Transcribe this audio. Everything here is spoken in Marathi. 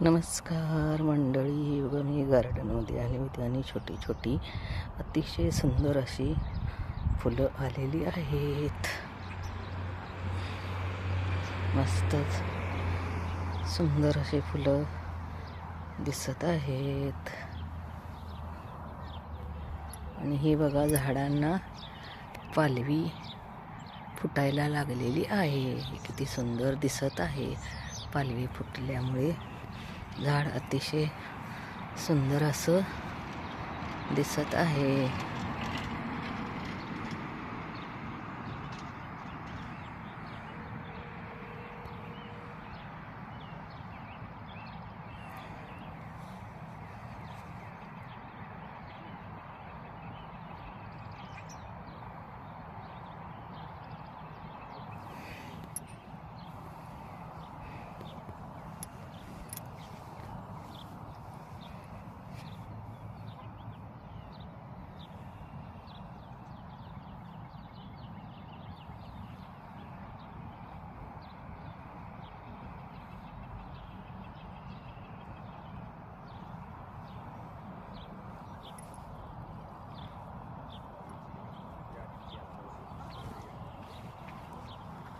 नमस्कार मंडळी बघा मी गार्डनमध्ये आले होते आणि छोटी छोटी अतिशय सुंदर अशी फुलं आलेली आहेत. मस्तच सुंदर अशी फुलं दिसत आहेत. आणि ही बघा झाडांना पालवी फुटायला लागलेली आहे. किती सुंदर दिसत आहे पालवी फुटल्यामुळे. झाड अतिशय सुंदर असं दिसत आहे.